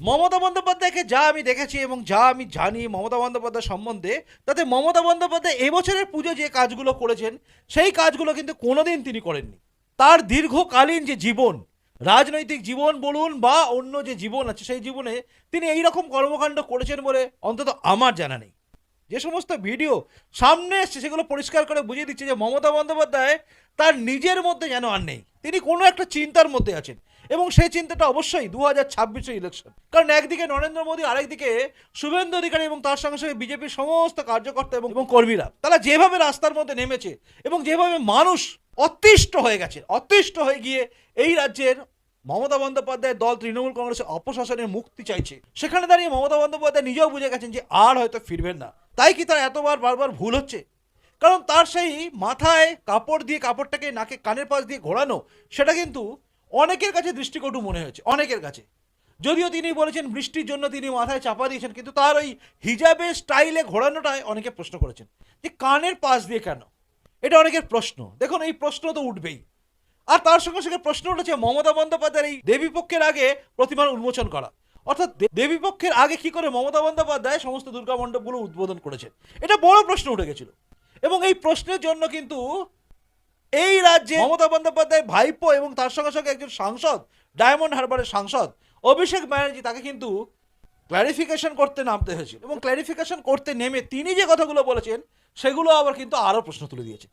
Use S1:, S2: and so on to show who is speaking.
S1: মমতা বন্দ্যোপাধ্যায়কে যা আমি দেখেছি এবং যা আমি জানি মমতা বন্দ্যোপাধ্যায় সম্বন্ধে, তাতে মমতা বন্দ্যোপাধ্যায় এবছরের পুজো যে কাজগুলো করেছেন, সেই কাজগুলো কিন্তু কোনোদিন তিনি করেননি। তার দীর্ঘকালীন যে জীবন, রাজনৈতিক জীবন বলুন বা অন্য যে জীবন আছে, সেই জীবনে তিনি এই রকম কর্মকাণ্ড করেছেন বলে অন্তত আমার জানা নেই। যে সমস্ত ভিডিও সামনে এসছে, সেগুলো পরিষ্কার করে বুঝিয়ে দিচ্ছে যে মমতা বন্দ্যোপাধ্যায় তার নিজের মধ্যে যেন আর নেই। তিনি কোনো একটা চিন্তার মধ্যে আছেন। এবং সেই চিন্তাটা অবশ্যই দু হাজার ছাব্বিশে ইলেকশন কারণ একদিকে নরেন্দ্র মোদী, আরেকদিকে শুভেন্দু অধিকারী এবং তার সঙ্গে সঙ্গে বিজেপির সমস্ত কার্যকর্তা এবং কর্মীরা। তারা যেভাবে রাস্তার মধ্যে নেমেছে এবং যেভাবে মানুষ অতিষ্ঠ হয়ে গেছে, অতিষ্ঠ হয়ে গিয়ে এই রাজ্যের মমতা বন্দ্যোপাধ্যায়ের দল তৃণমূল কংগ্রেসের অপশাসনের মুক্তি চাইছে। সেখানে দাঁড়িয়ে মমতা বন্দ্যোপাধ্যায় নিজেও বুঝে গেছেন যে আর হয়তো ফিরবেন না। তাই কি তার এতবার, বারবার ভুল হচ্ছে? কারণ তার সেই মাথায় কাপড় দিয়ে, কাপড়টাকে নাকে কানের পাশ দিয়ে ঘোরানো, সেটা কিন্তু অনেকের কাছে দৃষ্টিকটু মনে হয়েছে, অনেকের কাছে। যদিও তিনি বলেছেন বৃষ্টির জন্য তিনি মাথায় চাপা দিয়েছেন, কিন্তু তার ওই হিজাবের স্টাইলে ঘোরানোটায় অনেকে প্রশ্ন করেছেন যে কানের পাশ দিয়ে কেন? এটা অনেকের প্রশ্ন। দেখুন, এই প্রশ্ন তো উঠবেই। আর তার সঙ্গে সঙ্গে প্রশ্ন উঠেছে মমতা বন্দ্যোপাধ্যায়ের এই দেবীপক্ষের আগে প্রতিমার উন্মোচন করা। অর্থাৎ দে- দেবী আগে কি করে মমতা বন্দ্যোপাধ্যায় সমস্ত দুর্গা মণ্ডপগুলো উদ্বোধন করেছেন? এটা বড় প্রশ্ন উঠে গেছিল। এবং এই প্রশ্নের জন্য কিন্তু এই রাজ্যে মমতা বন্দ্যোপাধ্যায় ভাইপো এবং তার সঙ্গে সঙ্গে একজন সাংসদ, ডায়মন্ড হারবারের সাংসদ অভিষেক ব্যানার্জি তাকে কিন্তু ক্ল্যারিফিকেশন করতে নামতে হয়েছিল। এবং ক্ল্যারিফিকেশন করতে নেমে তিনি যে কথাগুলো বলেছেন, সেগুলো আবার কিন্তু আরও প্রশ্ন তুলে দিয়েছে।